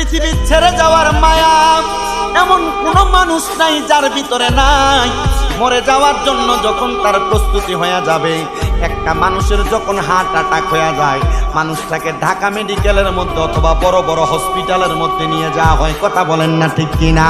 পৃথিবী ছেড়ে যাওয়ার মায়া এমন কোন মানুষ নাই যার ভিতরে নাই। মরে যাওয়ার জন্য যখন তার প্রস্তুতি হয়ে যাবে একটা মানুষের যখন হার্ট অ্যাটাক হয়ে যায়, মানুষটাকে ঢাকা মেডিকেলের মধ্যে অথবা বড় বড় হসপিটালের মধ্যে নিয়ে যাওয়া হয়, কথা বলেন না ঠিক কিনা?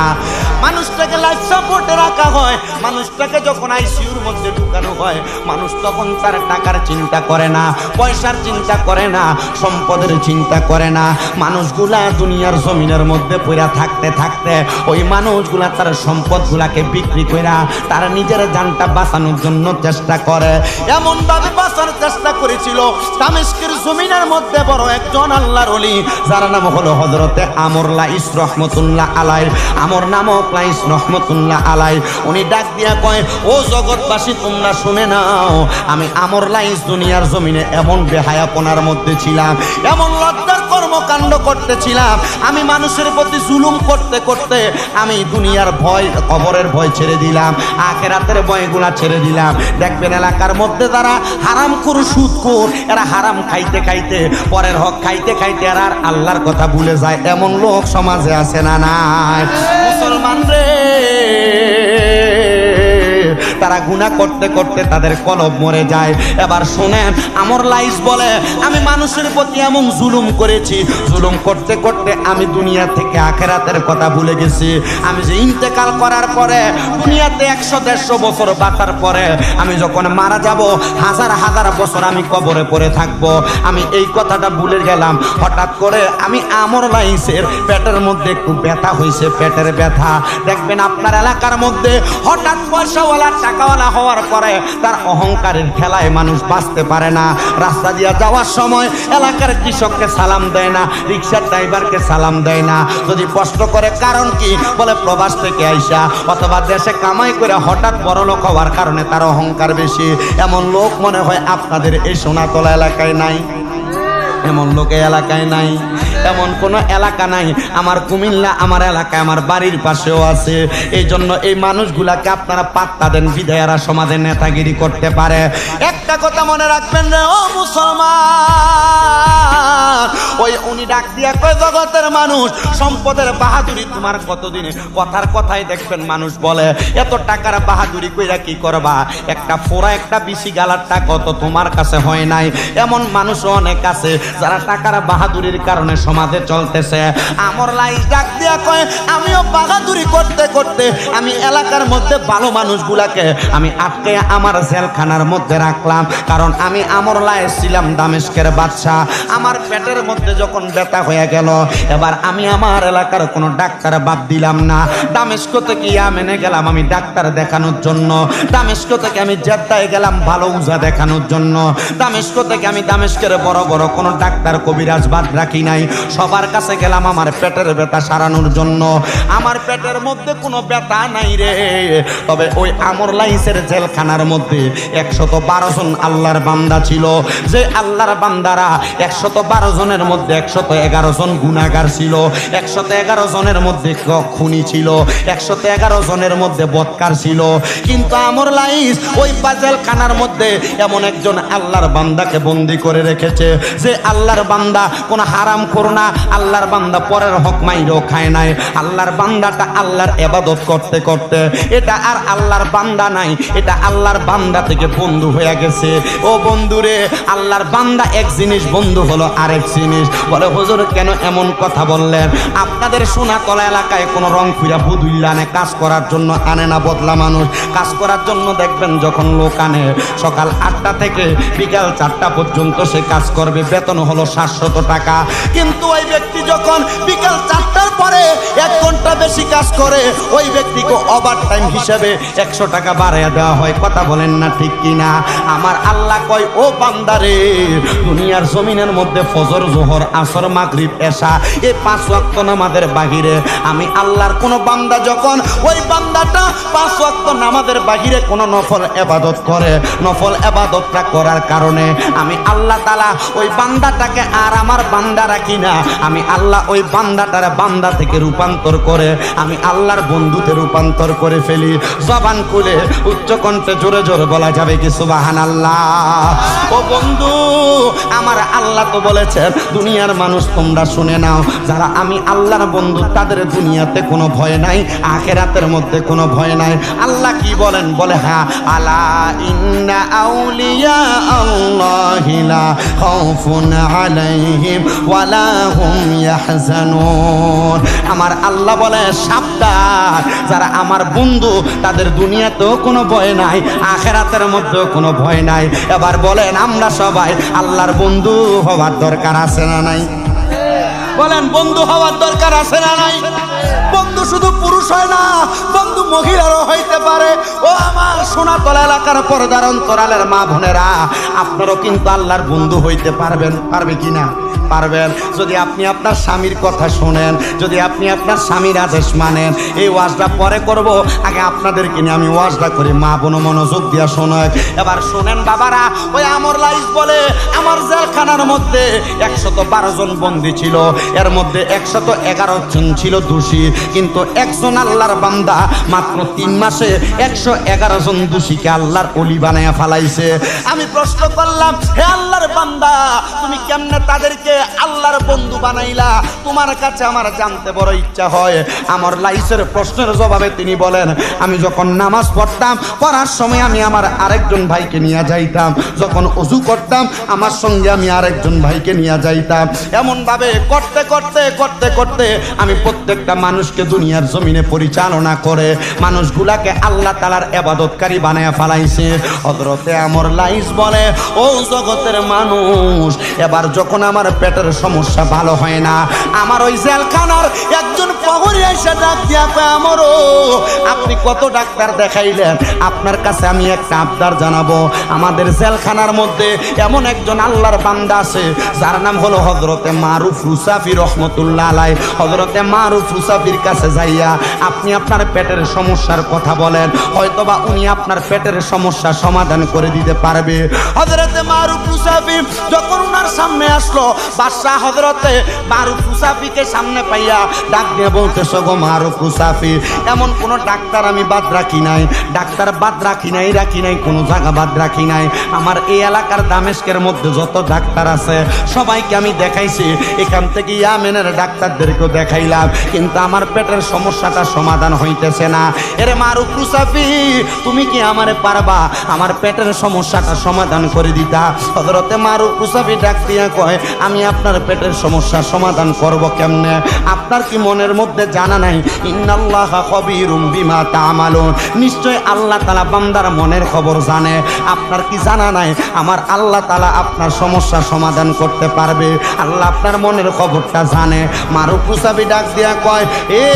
মানুষটাকে লাইফ সাপোর্টে রাখা হয়, মানুষটাকে যখন আইসিইউর মধ্যে ঢুকানো হয়, মানুষ তখন তার টাকার চিন্তা করে না, পয়সার চিন্তা করে না, সম্পদের চিন্তা করে না। মানুষগুলা দুনিয়ার জমিনের মধ্যে পড়া থাকতে থাকতে, ওই মানুষগুলা তার সম্পদগুলাকে বিক্রি করে তারা নিজের জানটা বাঁচানোর জন্য চেষ্টা করে। এমন ভাবে বাঁচার চেষ্টা করেছিল। দামেস্কের জমিনের মধ্যে বড় একজন আল্লাহর অলি যার নাম হলো হজরতে আমর লাইস রহমতুল্লাহ আলাই আমর নামক লাইস রহমতুল্লাহ আলাই উনি ডাক দিয়া কয়, ও জগৎবাসী, তোমরা শুনে নাও, আমি আমর লাইস দুনিয়ার জমিনে এমন বেহায়াপনার মধ্যে ছিলাম, এমন লজ্জার কর্মকাণ্ড করতেছিলাম। আমি মানুষের প্রতি জুলুম করতে করতে আমি দুনিয়ার ভয়, কবরের ভয় ছেড়ে দিলাম। আখেরাতের ভয়গুলা ছেড়ে দিলাম। দেখবেন এলাকার মধ্যে তারা হারাম করু সুদ কর এরা হারাম খাইতে খাইতে, পরের হক খাইতে খাইতে এরা আর আল্লাহর কথা ভুলে যায়। এমন লোক সমাজে আছে না নাই? মুসলমান রে! তারা গুণা করতে করতে তাদের কলব মরে যায়। এবার শোনেন, আমার লাইস বলে, আমি মানুষের প্রতি এমন জুলুম করেছি। জুলুম করতে করতে আমি দুনিয়া থেকে আখেরাতের কথা ভুলে গেছি। আমি যে ইন্তেকাল করার পরে, দুনিয়াতে একশো, দেড়শো বছর বাঁচার পরে, আমি যখন মারা যাব, হাজার হাজার বছর আমি কবরে পড়ে থাকব। আমি এই কথাটা ভুলে গেলাম। হঠাৎ করে আমি আমর লাইসের পেটের মধ্যে একটু ব্যথা হয়েছে, পেটের ব্যথা। দেখবেন আপনার এলাকার মধ্যে হঠাৎ পয়সাওয়ালা টাকাওয়ালা হওয়ার পরে তার অহংকারের খেলায় মানুষ বাঁচতে পারে না। রাস্তা দিয়ে যাওয়ার সময় এলাকার কৃষককে সালাম দেয় না, রিক্সার ড্রাইভারকে সালাম দেয় না। যদি কষ্ট করে কারণ কি? বলে প্রবাস থেকে আইসা, অথবা দেশে কামাই করে হঠাৎ বড় লোক হওয়ার কারণে তার অহংকার বেশি। এমন লোক মনে হয় আপনাদের এই সোনাতলা এলাকায় নাই। এমন লোকে এলাকায় নাই। এমন কোনো এলাকা নাই। আমার কুমিল্লা, আমার এলাকায় আমার বাড়ির পাশেও আছে। এই জন্য এই মানুষগুলাকে আপনারা পাত্তা দেন, বিধায়ারা সমাজে নেতাগিরি করতে পারে। একটা কথা মনে রাখবেন রে, ও মুসলমান। ওই উনি ডাক দিয়া কয়, জগতের মানুষ, সম্পদের বাহাদুরি তোমার কতদিনে? কথার কথাই দেখবেন মানুষ বলে, এত টাকার বাহাদুরি কইরা কি করবা? একটা ফোরা একটা বিশি গালার টাকা তো তোমার কাছে হয় নাই। এমন মানুষও অনেক আছে যারা টাকার বাহাদুরির কারণে সমাজে চলতেছে। আমার লাইস ডাক দিয়া কয়, আমিও বাহাদুরি করতে করতে আমি এলাকার মধ্যে ভালো মানুষগুলাকে আমি আটকে আমার জেলখানার মধ্যে রাখলাম। কারণ আমি আমর লাইস ছিলাম দামেস্কের বাদশা আমার পেটের মধ্যে যখন ব্যথা হয়ে গেল, এবার আমি আমার এলাকার কোনো ডাক্তার বাদ দিলাম না। দামেস্ক থেকে মেনে গেলাম আমি ডাক্তার দেখানোর জন্য। দামেস্ক থেকে আমি জেদ্দায় গেলাম ভালো উজা দেখানোর জন্য। দামেস্ক থেকে আমি দামেস্কের বড় বড় কোনো ডাক্তার কবিরাজ বাদ রাখি নাই। সবার কাছে গেলাম আমার পেটের ব্যথা সারানোর জন্য। আমার পেটের মধ্যে কোনো ব্যথা নাই রে। তবে ওই আমর লাইসের জেলখানার মধ্যে একশত বারো জন আল্লাহর বান্দা ছিল। যে আল্লাহর বান্দারা একশত বারো জনের মধ্যে একশত এগারো জন গুণাগার ছিল। একশত এগারো জনের মধ্যে খুনি ছিল। একশত এগারো জনের মধ্যে বৎকার ছিল। কিন্তু আমর লাইস ওই বাজেল খানার মধ্যে এমন একজন আল্লাহর বান্দাকে বন্দি করে রেখেছে। যে আল্লাহর বান্দা কোন হারাম করো না, আল্লাহর বান্দা পরের হক মাইরও খায় নাই। আল্লাহর বান্দাটা আল্লাহর এবাদত করতে করতে, এটা আর আল্লাহর বান্দা নাই, এটা আল্লাহর বান্দা থেকে বন্ধু হয়ে গেছে। ও বন্ধুরে, আল্লাহর বান্দা এক জিনিস, বন্ধু হলো আরেক জিনিস। বলে, হুজুর, কেন এমন কথা বললেন? আপনাদের সোনাতলা এলাকায় কোনো রং ফিরা বুধুল্লানে কাজ করার জন্য আনে না বদলা মানুষ। কাজ করার জন্য দেখবেন যখন লোক আনে, সকাল আটটা থেকে বিকাল চারটা পর্যন্ত সে কাজ করবে, বেতন হলো সাতশত টাকা। কিন্তু ওই ব্যক্তি যখন বিকাল চারটার পরে এক ঘণ্টা বেশি কাজ করে, ওই ব্যক্তিকে ওভার টাইম হিসেবে একশো টাকা বাড়াইয়া দেওয়া হয়। কথা বলেন না ঠিক কিনা আমার আল্লাহ কয়, ও বান্দারে দুনিয়ার জমিনের মধ্যে ফজর, জোহর, আসর, মাগরিব, এশা এই পাঁচ ওয়াক্ত নামাজের বাহিরে আমি আল্লাহর কোনো বান্দা যখন ওই বান্দাটা পাঁচ ওয়াক্ত নামাজের বাহিরে কোনো নফল এবাদত করে, নফল এবাদতটা করার কারণে আমি আল্লাহ তালা ওই বান্দাটাকে আর আমার বান্দা রাখি না। আমি আল্লাহ ওই বান্দাটার বান্দা থেকে রূপান্তর করে, আমি আল্লাহর বন্ধুতে রূপান্তর করে ফেলি। জবান খুলে উচ্চ কণ্ঠে জোরে জোরে বলা যাবে কি সুবাহান আল্লাহ ও বন্ধু, আমার আল্লাহ তো বলেছে দুনিয়ার মানুষ তোমরা শুনে নাও, যারা আমি আল্লাহর বন্ধু, তাদের দুনিয়াতে কোনো ভয় নাই, আখেরাতের মধ্যে কোনো ভয় নাই। আল্লাহ কি বলেন? বলে হ্যাঁ আলা ইন্না আউলিয়া আল্লাহিলা খাউফুন আলাইহিম, ওয়ালা আমার আল্লাহ বলে, সাবধান। যারা আমার বন্ধু, তাদের দুনিয়াতেও কোনো ভয় নাই, আখেরাতের মধ্যেও কোনো ভয় নাই। এবার বলেন, আমরা সবাই আল্লাহর বন্ধু হওয়ার দরকার আছে না নাই? বলেন, বন্ধু হওয়ার দরকার আছে না নাই? বন্ধু শুধু পুরুষ হয় না, বন্ধু মহিলারও হইতে পারে। ও আমার সোনাতলা এলাকার পর্দার অন্তরালের মা বোনেরা, আপনারও কিন্তু আল্লাহর বন্ধু হইতে পারবেন, পারবে কি না? পারবেন। যদি আপনি আপনার স্বামীর কথা শোনেন, যদি আপনি আপনার স্বামীর আদেশ মানেন, এই ওয়াজটা পরে করব। আগে আপনাদেরকে নিয়ে আমি ওয়াজটা করি। মা বোন মনোযোগ দিয়া শোনেন। এবার শোনেন বাবারা, ওই আমর লাইস বলে, আমার জেলখানার মধ্যে একশত বারো জন বন্দী ছিল। এর মধ্যে একশত এগারো জন ছিল দোষী, কিন্তু একজন আল্লাহর বান্দা মাত্র তিন মাসে একশো এগারো জন দোষীকে আল্লাহর অলি বানায় ফালাইছে। আমি প্রশ্ন করলাম, হে আল্লাহর বান্দা, তুমি কেমনে তাদেরকে আল্লাহর বন্ধু বানাইলা? তোমার কাছে আমার জানতে বড় ইচ্ছা হয়। আমার লাইসের প্রশ্নের জবাবে তিনি বলেন, আমি যখন নামাজ পড়তাম, পড়ার সময় আমি আমার আরেকজন ভাইকে নিয়ে যাইতাম। যখন অজু করতাম, আমার সঙ্গে আমি আরেকজন ভাইকে নিয়ে যাইতাম। এমন ভাবে করতে করতে করতে করতে আমি প্রত্যেকটা মানুষকে দুনিয়ার জমিনে পরিচালনা করে মানুষগুলাকে আল্লাহ তালার এবাদতকারী বানায় ফালাইছে। হজরতে আমর লাইস বলে, ও জগতের মানুষ, এবার যখন আমার পেটের সমস্যা ভালো হয় না, আমার ওই জেলখানার একজন প্রহরী এসে ডাক আমারও আপনি কত ডাক্তার দেখাইলেন? আপনার কাছে আমি একটা আবদার জানাব। আমাদের জেলখানার মধ্যে এমন একজন আল্লাহর বান্দা আছে, যার নাম হলো হজরতে মারুফ রুসাফি রহমতুল্লাহ আলাই হজরতে মারুফ রুসাফির কাছে যাইয়া আপনি আপনার পেটের সমস্যার কথা বলেন, হয়তোবা উনি আপনার পেটের সমস্যা সমাধান করে দিতে পারবে। হজরতে মারুফ রুসাফি যখন উনার সামনে আসলো, বাদশাহ হজরতে মারুফ রুসাফিকে সামনে পাইয়া ডাক দিয়ে বলতেছ গো মারুফ রুসাফি এমন কোনো ডাক্তার আমি বাদ রাখি নাই। ডাক্তার বাদ রাখি নাই রাখি নাই, কোনো জায়গা বাদ রাখি নাই। আমার এই এলাকার দামেস্কের মধ্যে যত ডাক্তার আছে, সবাইকে আমি দেখাইছি, এখান থেকে ইয়ামেনের ডাক্তারদেরকেও দেখাইলাম, কিন্তু আমার পেটের সমস্যাটা সমাধান হইতেছে না। এরে মারুফ রুসাফি তুমি কি আমারে পারবা? আমার পেটের সমস্যাটা সমাধান করে দিতা। হজরতে মারুফ রুসাফি ডাক কয়, আমি আপনার পেটের সমস্যার সমাধান করব কেমনে? আপনার কি মনের মধ্যে জানা নাই? ইন্নাল্লাহ কবিরুম বিমা তামালুন। নিশ্চয় আল্লাহ তালা বান্দার মনের খবর জানে। আপনার কি জানা নাই? আমার আল্লাহ তালা আপনার সমস্যার সমাধান করতে পারবে। আল্লাহ আপনার মনের খবরটা জানে মারুফ রুসাফি ডাক দিয়া কয়, এ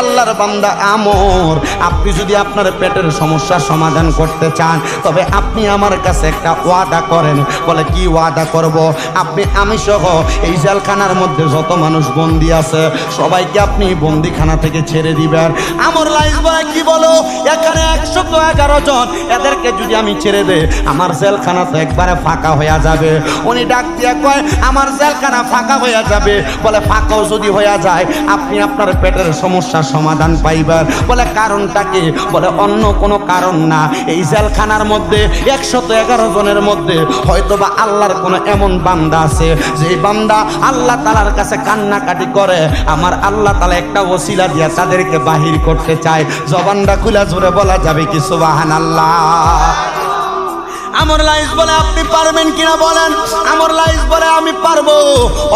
আল্লাহর বান্দা আমর, আপনি যদি আপনার পেটের সমস্যার সমাধান করতে চান, তবে আপনি আমার কাছে একটা ওয়াদা করেন। বলে, কি ওয়াদা করব? আপনি, আমি সহ এই জেলখানার মধ্যে যত মানুষ বন্দি আছে, সবাইকে আপনি বন্দিখানা থেকে ছেড়ে দিবেন। আমার লাইফ বলে, কি বলো? এখানে একশো এগারো জন, এদেরকে যদি আমি ছেড়ে দে, আমার জেলখানা তো একবারে ফাঁকা হয়ে যাবে। উনি ডাক দিয়া কয়, আমার জেলখানা ফাঁকা হয়ে যাবে। বলে, ফাঁকাও যদি হয়ে যায়, আপনি আপনার পেটের সমস্যার সমাধান পাইবেন বলে, কারণটা কি? বলে, অন্য কোনো কারণ না। এই জেলখানার মধ্যে, একশত এগারো জনের মধ্যে হয়তোবা আল্লাহর কোনো এমন বান্দা আছে, যে বান্দা আল্লাহ তালার কাছে কান্নাকাটি করে। আমার আল্লাহ তালা একটা ওসিলা দিয়া তাদেরকে বাহির করতে চায়। জবানটা খুলে জোরে বলা যাবে কি সুবাহান আল্লাহ আমর লাইস বলে আপনি পারবেন কিনা বলেন? আমর লাইস বলে আমি পারব।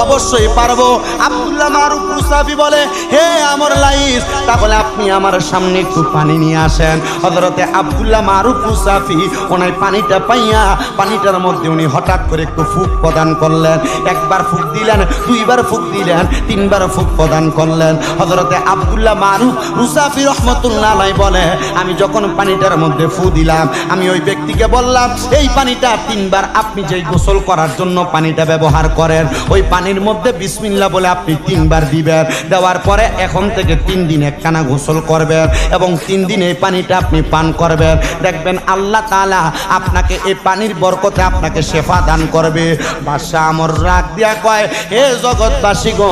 অবশ্যই পারব। আব্দুল্লাহ মারুফ মুসাফি বলে, হে আমর লাইস, তাহলে আপনি আমার সামনে একটু পানি নিয়ে আসেন। হজরতে আব্দুল্লাহ মারুফ মুসাফি, ওনার পানিটা পাইয়া, পানিটার মধ্যে উনি হঠাৎ করে একটু ফুক প্রদান করলেন। একবার ফুক দিলেন, দুইবার ফুক দিলেন, তিনবার ফুক প্রদান করলেন। হজরতে আব্দুল্লাহ মারুফ রুসাফি রহমতুল্লাহ বলে, আমি যখন পানিটার মধ্যে ফু দিলাম, আমি ওই ব্যক্তিকে বললাম এই পানিটা তিনবার আপনি যেই গোসল করার জন্য পানিটা ব্যবহার করেন, ওই পানির মধ্যে বিসমিল্লা বলে আপনি তিনবার দিবেন, দেওয়ার পরে এখন থেকে তিন দিন একখানা গোসল করবেন এবং তিন দিন এই পানিটা আপনি পান করবেন। দেখবেন আল্লাহ তাআলা আপনাকে এই পানির বরকতে আপনাকে শেফা দান করবে। বাদশাহ আমর রাগ দিয়া কয়, হে জগৎবাসী গো,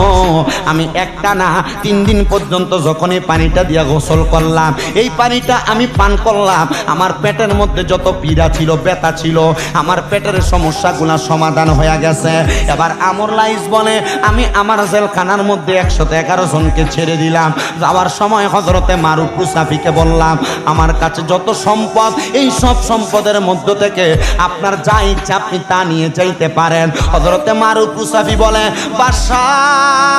আমি একটা না, তিন দিন পর্যন্ত যখন এই পানিটা দিয়া গোসল করলাম, এই পানিটা আমি পান করলাম, আমার পেটের মধ্যে যত পীড়া ছিল, ব্যথা ছিল। আমার পেটের সমস্যাগুলো সমাধান হয়ে গেছে। এবার আমর লাইস বলে, আমি আমার জেলখানার মধ্যে একশত এগারো জনকে ছেড়ে দিলাম। যাওয়ার সময় হজরতে মারুফ মুসাফিকে বললাম, আমার কাছে যত সম্পদ, এই সব সম্পদের মধ্য থেকে আপনার যা ইচ্ছা আপনি তা নিয়ে যাইতে পারেন। হজরতে মারুফ মুসাফি বলে, বাদশাহ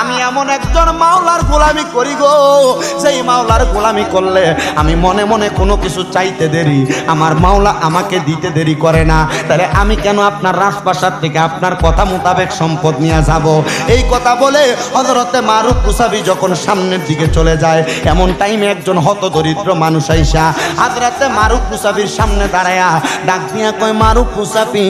আমি এমন একজন মাওলার গোলামি করি গো। সেই মাওলার গোলামি করলে আমি মনে মনে কোনো কিছু চাইতে দেরি। আমার মাওলা আমাকে দিতে দেরি করে না। তাহলে আমি কেন আপনার রাজপ্রাসাদ থেকে আপনার কথা মোতাবেক সম্পদ নিয়ে যাব? এই কথা বলে হজরতে মারুফ মুসাফি যখন সামনের দিকে চলে যায়, এমন টাইমে একজন হতদরিদ্র মানুষ আইসা হাজরাতে মারুফ মুসাফির সামনে দাঁড়ায়া ডাক দিয়া কয়, মারুফ মুসাফি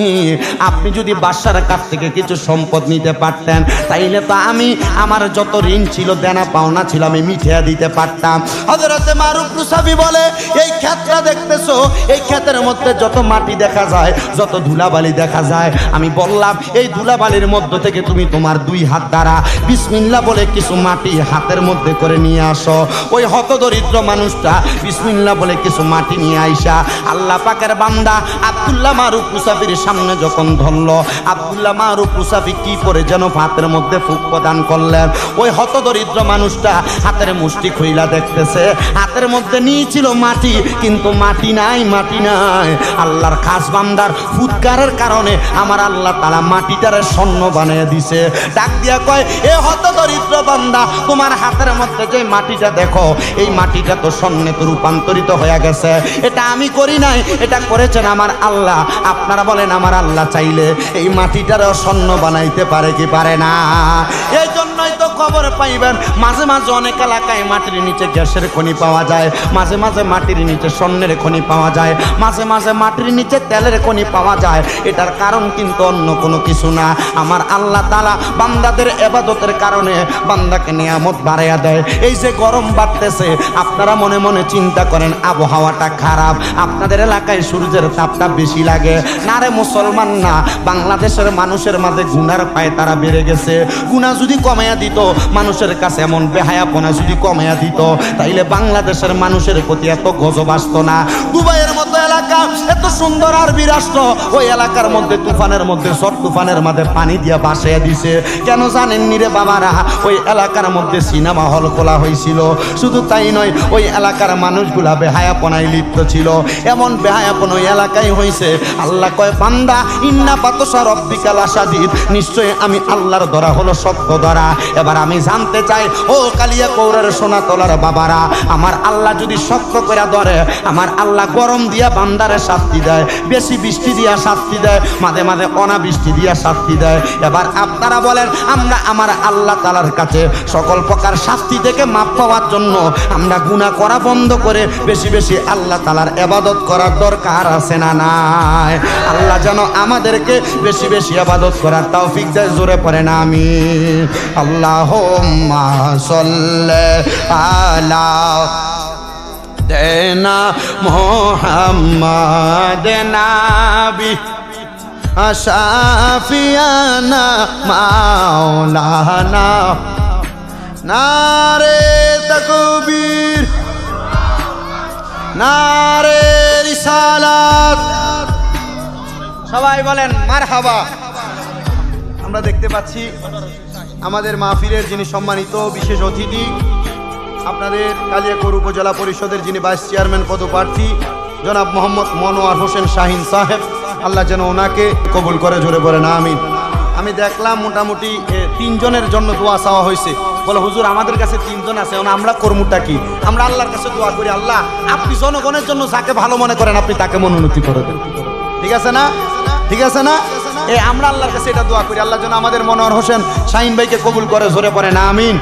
আপনি যদি বাসার কাছ থেকে কিছু সম্পদ নিতে পারতেন, তাইলে তো আমি আমার যত ঋণ ছিল, দেনা পাওনা ছিল, আমি মিঠিয়া দিতে পারতাম। হজরতে মারুফ মুসাফি বলে, এই ক্ষেতটা দেখতেছো? এই ক্ষেতের মধ্যে যত মাটি দেখা যায়, যত ধুলাবালি দেখা যায়, আমি বললাম, এই ধুলাবালির মধ্য থেকে তুমি তোমার দুই হাত দ্বারা বিসমিল্লা বলে কিছু মাটি হাতের মধ্যে করে নিয়ে আসো। ওই হতদরিদ্র মানুষটা বিসমিল্লা বলে কিছু মাটি নিয়ে আইসা, আল্লাহ পাকের বান্দা আব্দুল্লাহ মারুফ মুসাফির সামনে যখন ধরলো, আব্দুল্লাহ মারুফ মুসাফি কি করে যেন হাতের মধ্যে ফুক প্রদান করলেন। ওই হতদরিদ্র মানুষটা হাতের মুষ্টি খুইলা দেখতেছে। হাতের মধ্যে নিয়েছিল মাটি, কিন্তু মাটি নাই মাটি নাই। আল্লাহর খাস বান্দার ফুৎকারের কারণে আমার আল্লাহ তালা মাটিটারে স্বর্ণ বানিয়ে দিছে। ডাক দিয়া কয়, এ হতদরিদ্র বান্দা, তোমার হাতের মধ্যে যে মাটিটা দেখো, এই মাটিটা তো স্বর্ণে তো রূপান্তরিত হয়ে গেছে। এটা আমি করি নাই, এটা করেছেন আমার আল্লাহ। আপনারা বলেন, আমার আল্লাহ চাইলে এই মাটিটারও স্বর্ণ বানাইতে পারে কি পারে না? এই জন্যই তো খবর পাইবেন। মাঝে মাঝে অনেক এলাকায় মাটির নিচে গ্যাসের খনি পাওয়া যায়। মাঝে মাঝে মাটির নিচে স্বর্ণের খনি পাওয়া যায়। মাঝে মাঝে মাটির নিচে তেলের খনি পাওয়া যায়। এটার কারণ কিন্তু অন্য কোনো কিছু না। আমার আল্লাহ তালা বান্দাদের এবাদতের কারণে বান্দাকে নিয়ামত বাড়াইয়া দেয়। এই যে গরম বাড়তেছে, আপনারা মনে মনে চিন্তা করেন, আবহাওয়াটা খারাপ। আপনাদের এলাকায় সূর্যের তাপটা বেশি লাগে। না রে মুসলমান না, বাংলাদেশের মানুষের মাঝে গুনার পায়ে তারা বেড়ে গেছে। গুণা যদি কমাইয়া দিত। মানুষের কাছে এমন বেহায়াপনা যদি কমাইয়া দিত, তাইলে বাংলাদেশের মানুষের প্রতি এত গজব আসতো না। দুবাইয়ের মতো এলাকা, এত সুন্দর আরবি রাষ্ট্র, ওই এলাকার মধ্যে তুফানের মধ্যে সট তুফানের মধ্যে পানি দিয়ে বাসাইয়া দিছে। কেন জানেন নিরে বাবারা, ওই এলাকার মধ্যে সিনেমা হল খোলা হয়েছিল শুধু তাই নয়, ওই এলাকার মানুষগুলা বেহায়াপনায় লিপ্ত ছিল। এমন বেহায়াপন ওই এলাকায় হয়েছে আল্লাহ কয়, বান্দা, ইন্না পাতসা রব্বিকাল আসাদিদ নিশ্চয়ই আমি আল্লাহর ধরা হলো সত্য ধরা এবার আমি জানতে চাই, ও কালিয়া কৌরের সোনা তোলার বাবারা, আমার আল্লাহ যদি শক্ত করে ধরে, আমার আল্লাহ গরম দিয়া বান্দারে শাস্তি দেয়, বেশি বৃষ্টি দিয়া শাস্তি দেয়, মাঝে মাঝে অনাবৃষ্টি দিয়া শাস্তি দেয়। এবার আপনারা বলেন, আমরা আমার আল্লাহ তালার কাছে সকল প্রকার শাস্তি থেকে মাপ পাওয়ার জন্য আমরা গুণা করা বন্ধ করে বেশি বেশি আল্লাহ তালার এবাদত করার দরকার আছে না নাই? আল্লাহ যেন আমাদেরকে বেশি বেশি আবাদত করার তৌফিক দেয়, জোরে পড়ে না আমি আল্লাহ আলা দেনা মোহাম্মদ নাবি আশাফিয়ানা মাওলানা নারে তকবীর নারে রিসালাত সবাই বলেন মার মারহাবা। আমরা দেখতে পাচ্ছি আমাদের মাহফিলের যিনি সম্মানিত বিশেষ অতিথি, আপনাদের কালিয়াকোর উপজেলা পরিষদের যিনি ভাইস চেয়ারম্যান পদপ্রার্থী, জনাব মোহাম্মদ মনোয়ার হোসেন শাহিন সাহেব, আল্লাহ যেন ওনাকে কবুল করে, জোরে বলেন, আমিন। আমি দেখলাম মোটামুটি তিনজনের জন্য দোয়া চাওয়া হয়েছে। বলে, হুজুর, আমাদের কাছে তিনজন আছে আমরা কর্মটা কি? আমরা আল্লাহর কাছে দোয়া করি, আল্লাহ, আপনি জনগণের জন্য যাকে ভালো মনে করেন, আপনি তাকে মনোনীতি করে দেন। ঠিক আছে না? ঠিক আছে না? এ, আমরা আল্লাহর কাছে এটা দোয়া করি। আল্লাহ যেন আমাদের মনোহর হোসেন শাহিন ভাইকে কবুল করে, জোরে পড়ে না আমিন।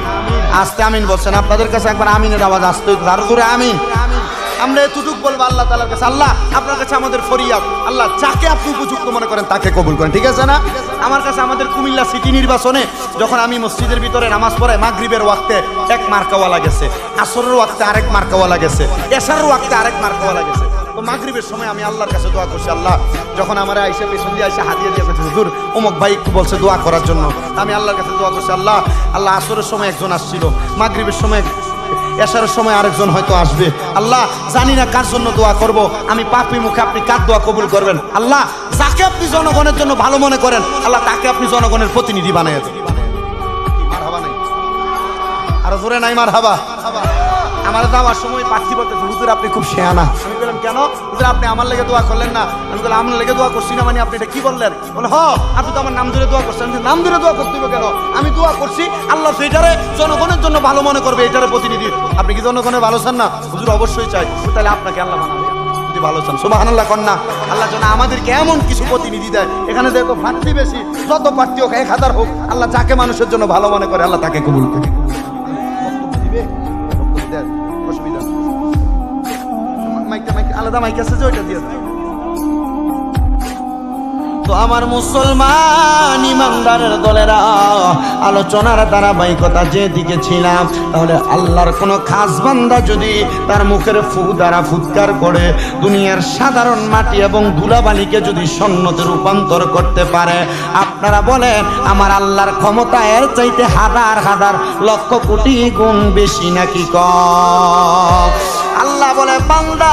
আস্তে আমিন বলছেন। আপনাদের কাছে একবার আমিনের আওয়াজ আসতে আরও জোরে আমিন। আমরা এতটুক বলব আল্লাহ তালার কাছে। আল্লাহ, আপনার কাছে আমাদের ফরিয়াদ। আল্লাহ, যাকে আপনি উপযুক্ত মনে করেন, তাকে কবুল করেন। ঠিক আছে না? আমার কাছে আমাদের কুমিল্লা সিটি নির্বাচনে যখন আমি মসজিদের ভিতরে নামাজ পড়াই মাগরিবের ওয়াক্তে এক মার্কাওয়ালা গেছে, আসরের ওয়াক্তে আরেক মার্কাওয়ালা গেছে, এশারের ওয়াক্তে আরেক মার্কাওয়ালা গেছে। তো মাগরিবের সময় আমি আল্লাহর কাছে দোয়া করছি, আল্লাহ, যখন আমার আইসা পেছন দিয়ে আইসা হাতিয়ে দিয়ে করছে হুজুর, অমুক ভাই একটু বলছে দোয়া করার জন্য। আমি আল্লাহর কাছে দোয়া করছি, আল্লাহ আল্লাহ, আসরের সময় একজন আসছিল, মাগরিবের সময় এসারের সময় আরেকজন হয়তো আসবে। আল্লাহ, জানি না কার জন্য দোয়া করব, আমি পাপি মুখে আপনি কার দোয়া কবুল করবেন? আল্লাহ, যাকে আপনি জনগণের জন্য ভালো মনে করেন, আল্লাহ, তাকে আপনি জনগণের প্রতিনিধি বানিয়ে দেন। মারহাবা নাই? আরও জোরে নাই মার হাবা আমার যাওয়ার সময় পাখি বলতেছে, হুজুর, আপনি খুব শেয়ানা। আমি বললাম, কেন? হুজুর, আপনি আমার লেগে দোয়া করলেন না। আমি বললাম আমার লেগে দোয়া করছি না মানে আপনি এটা কি বললেন? বলে হ, আপনি তো আমার নাম ধরে দোয়া করছেন। নাম ধরে দোয়া করতে হবে কেন? আমি দোয়া করছি, আল্লাহ সেটারে জনগণের জন্য ভালো মনে করবে এটারে প্রতিনিধি। আপনি কি জনগণের ভালো চান না? হুজুর, অবশ্যই চাই। তাহলে আপনাকে আল্লাহ বানাবে যদি ভালো চান সুবাহ আল্লাহ কন্যা। আল্লাহ যেন আমাদেরকে এমন কিছু প্রতিনিধি দেয়। এখানে দেখো প্রার্থী বেশি, যত প্রার্থী হোক, এক হাজার হোক, আল্লাহ যাকে মানুষের জন্য ভালো মনে করে, আল্লাহ তাকে কবুল করে। দিবে তো আমার মুসলমান ইমানদারের দলেরা, আলোচনার ধারাবাহিকতা যেদিকে ছিলাম, তাহলে আল্লাহর কোনো খাস বান্দা যদি তার মুখের ফু দ্বারা ফুৎকার করে, দুনিয়ার সাধারণ মাটি এবং ধুলাবালিকে যদি সন্ন্যতে রূপান্তর করতে পারে, আপনারা বলেন, আমার আল্লাহর ক্ষমতা এর চাইতে হাজার হাজার লক্ষ কোটি গুণ বেশি নাকি কম? আল্লাহ বলে, বান্দা,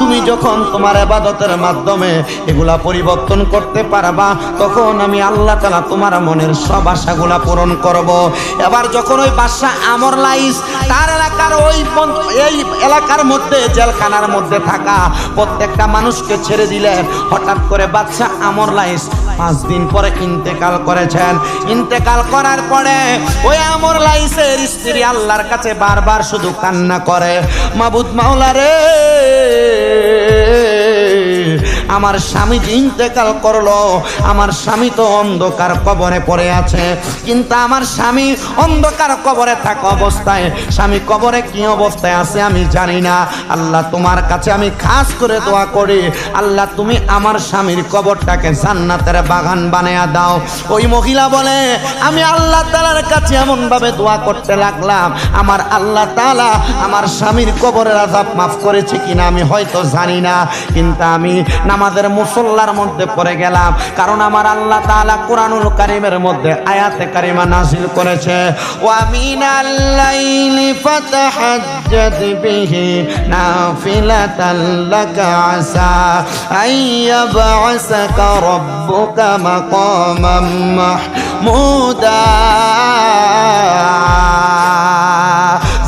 তুমি যখন তোমার আবাদতের মাধ্যমে এগুলা পরিবর্তন করতে পারবা, তখন আমি আল্লাহ তালা তোমার মনের সব আশাগুলা পূরণ করব। এবার যখন ওই বাদশা আমর লাইস, তার এলাকার ওই এই এলাকার মধ্যে, জেলখানার মধ্যে থাকা প্রত্যেকটা মানুষকে ছেড়ে দিলেন। হঠাৎ করে বাদশা আমর লাইস পাঁচ দিন পরে ইন্তেকাল করেছেন। ইন্তেকাল করার পরে ওই আমর লাইসের স্ত্রী আল্লাহর কাছে বারবার শুধু কান্না করে, মাবুদ মাওলা রে আমার স্বামী যে ইন্তেকাল করল, আমার স্বামী তো অন্ধকার কবরে পড়ে আছে। কিন্তু আমার স্বামী অন্ধকার কবরে থাকা অবস্থায়, স্বামী কবরে কি অবস্থায় আছে আমি জানি না। আল্লাহ তোমার কাছে আমি খাস করে দোয়া করি। আল্লাহ তুমি আমার স্বামীর কবরটাকে জান্নাতের বাগান বানিয়ে দাও। ওই মহিলা বলে, আমি আল্লাহ তালার কাছে এমনভাবে দোয়া করতে লাগলাম। আমার আল্লাহ তালা আমার স্বামীর কবরের আজাব মাফ করেছে কিনা আমি হয়তো জানি না। কিন্তু আমি নামাজের মুসল্লার মধ্যে পড়ে গেলাম। কারণ আমার আল্লাহ তাআলা কোরআনুল কারিমের মধ্যে আয়াতে কারিমা নাজিল করেছে। ওয়া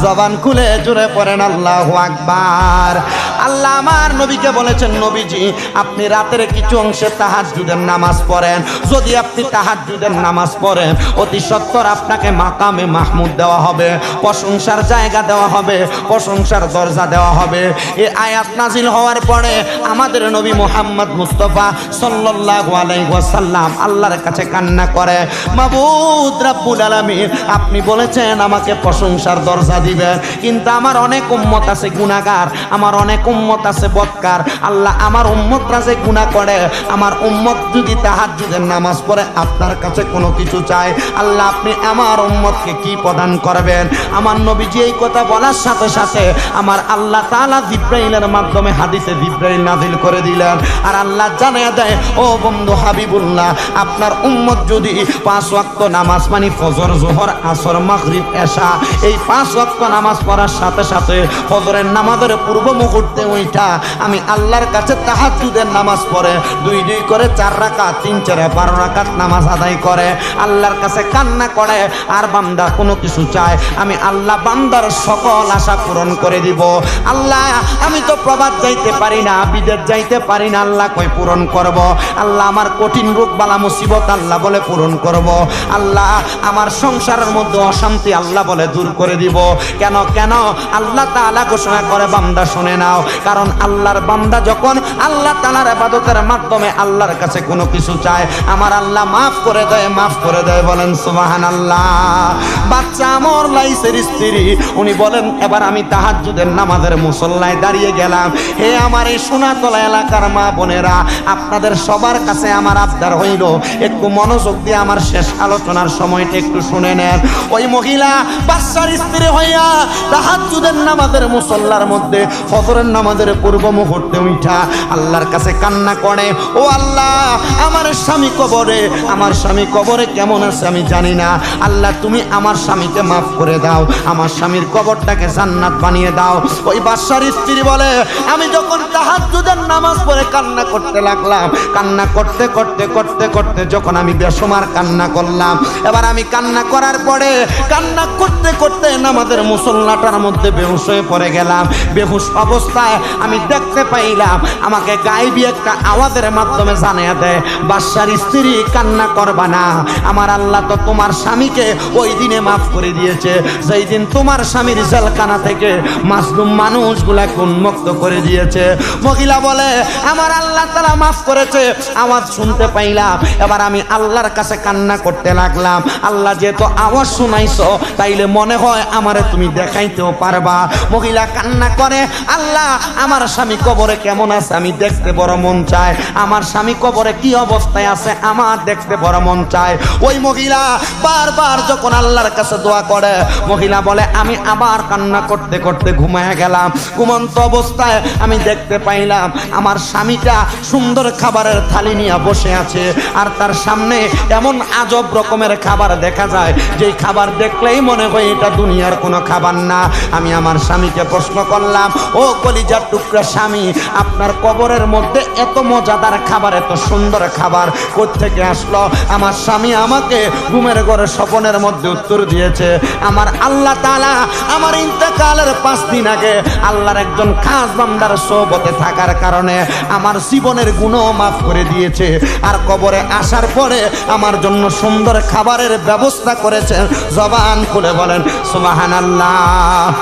জবান খুলে জুড়ে পড়েন আল্লাহ আকবার। আল্লাহ আমার নবীকে বলেছেন, নবীজি, আপনি রাতের কিছু অংশে তাহাজ্জুদের নামাজ পড়েন। যদি আপনি তাহাজ্জুদের নামাজ পড়েন, অতি সত্তর আপনাকে মাকামে মাহমুদ দেওয়া হবে, প্রশংসার জায়গা দেওয়া হবে, প্রশংসার দরজা দেওয়া হবে। এ আয়াত নাজিল হওয়ার পরে আমাদের নবী মোহাম্মদ মুস্তফা সাল্লাল্লাহু আলাইহি আল্লাহর কাছে কান্না করে, মাবুদ রাব্বুল আলামিন, আপনি বলেছেন আমাকে প্রশংসার দরজা দিবেন, কিন্তু আমার অনেক উম্মত আছে, গুনাহগার, আমার অনেক উম্মত আছে বদকার আল্লাহ আমার উম্মতরা যে গুনাহ করে, আমার উম্মত যদি তাহাজ্জুদের নামাজ পড়ে, আপনার কাছে কোনো কিছু চায় আল্লাহ, আপনি আমার উম্মতকে কি প্রদান করবেন? আমার নবীজি এই কথা বলার সাথে সাথে আমার আল্লাহ তাআলা জিব্রাইলের মাধ্যমে হাদিসে জিব্রাইল নাজিল করে দিলেন। আর আল্লাহ জানিয়ে দেয়, ও বন্ধু হাবিবুল্লাহ, আপনার উম্মত যদি পাঁচ ওয়াক্ত নামাজ মানে ফজর, জোহর, আসর, মাগরিব, এশা, এই পাঁচ ওয়াক্ত নামাজ পড়ার সাথে সাথে ফজরের নামাজের পূর্ব মুহূর্তে ওইটা আমি আল্লাহর কাছে তাহাজ্জুদের নামাজ পড়ে, দুই দুই করে চার রাকাত, তিন চারে বারো রাকাত নামাজ আদায় করে। আল্লাহর কাছে কান্না করে, আর বান্দা কোনো কিছু চায়। আমি আল্লাহ বান্দার সকল আশা পূরণ করে দিব। আল্লাহ, আমি তো প্রবাদ যাইতে পারি না, বিদেশ যাইতে পারি না, আল্লাহ কই পূরণ করব? আল্লাহ আমার কঠিন রোগ বালা মুসিবত আল্লাহ বলে পূরণ করব। আল্লাহ আমার সংসারের মধ্যে অশান্তি আল্লাহ বলে দূর করে দিব। কেন কেন? আল্লাহ তাআলা ঘোষণা করে, বান্দা শুনে নাও কারণ আল্লাহর বান্দা যখন আল্লাহ তালার আবাদতের মাধ্যমে আল্লাহর কাছে কোনো কিছু চায়, আমার আল্লাহ মাফ করে দেয়, মাফ করে দেয়, বলেন সুবাহান আল্লাহ বাচ্চা আমর লাইসের স্ত্রী, উনি বলেন, এবার আমি তাহাজ্জুদের নামাজের মুসল্লায় দাঁড়িয়ে গেলাম। হে আমার এই সোনাতলা এলাকার মা বোনেরা, আপনাদের সবার কাছে আমার আবদার হইল। একটু মনোযোগ দিয়ে আমার শেষ আলোচনার সময়টা একটু শুনে নেন। ওই মহিলা বাচ্চার স্ত্রী হইয়া তাহাজ্জুদের নামাজের মুসল্লার মধ্যে ফজরের নামাজের পূর্ব মুহূর্তে উঠা আল্লাহর কাছে কান্না করে, ও আল্লাহ, আমার স্বামী কবরে, আমার স্বামী কবরে কেমন আছে আমি জানি না। আল্লাহ, তুমি আমার স্বামীকে মাফ করে দাও, আমার স্বামীর কবরটাকে জান্নাত বানিয়ে দাও। ওই বাদশার স্ত্রী বলে, আমি যখন তাহাজ্জুদের নামাজ পড়ে কান্না করতে লাগলাম, কান্না করতে করতে করতে করতে যখন আমি বেসমার কান্না করলাম, এবার আমি কান্না করার পরে কান্না করতে করতে নামাজের মুসল্লাটার মধ্যে বেহুশ হয়ে পড়ে গেলাম। বেহুশ অবস্থায় আমি দেখতে পাইলাম, আমাকে গাইবি একটা আওয়াজের মাধ্যমে জানিয়ে দেয়, বাদশার স্ত্রী কান্না করবা না। আমার আল্লাহ তো তোমার স্বামীকে ওই দিনে মাফ করে দিয়েছে। দিন তোমার স্বামীর জেলখানা থেকে মানুষগুলাকে উন্মুক্ত করে দিয়েছে। মহিলা বলে, আমার আল্লাহ তারা মাফ করেছে। আওয়াজ শুনতে পাইলাম, এবার আমি আল্লাহর কাছে কান্না করতে লাগলাম। আল্লাহ যেহেতু আওয়াজ শুনাইছো, তাইলে মনে হয় আমারে তুমি দেখাইতেও পারবা। মহিলা কান্না করে, আল্লাহ আমার স্বামী কবরে কেমন আছে? আমি দেখতে বড় মন চায়। আমার স্বামী কবরে কি অবস্থায় আছে? আমার দেখতে বড় মন চায়। ওই মহিলা বারবার যখন আল্লাহর কাছে দোয়া করে, মহিলা বলে, আমি আবার কান্না করতে করতে ঘুমায় গেলাম। ঘুমন্ত অবস্থায় আমি দেখতে পাইলাম আমার স্বামীটা সুন্দর খাবারের থালি নিয়ে বসে আছে। আর তার সামনে এমন আজব রকমের খাবার দেখা যায়। যেই খাবার দেখলেই মনে হয় এটা দুনিয়ার কোনো খাবার না। আমি আমার স্বামীকে প্রশ্ন করলাম, ও কলিজার টুকরা স্বামী, আপনার কবরের মধ্যে এত মজাদার খাবার, এত সুন্দর খাবার থেকে আসলো? আমার স্বামী আমাকে ঘুমের ঘরে স্বপনের মধ্যে উত্তর দিয়েছে, আমার আল্লাহ তালা আমার ইন্তেকালের পাঁচ দিন আগে আল্লাহর একজন খাস বান্দার সোবতে থাকার কারণে আমার জীবনের গুণও মাফ করে দিয়েছে আর কবরে আসার পরে আমার জন্য সুন্দর খাবারের ব্যবস্থা করেছেন। জবান খুলে বলেন সুবাহান আল্লাহ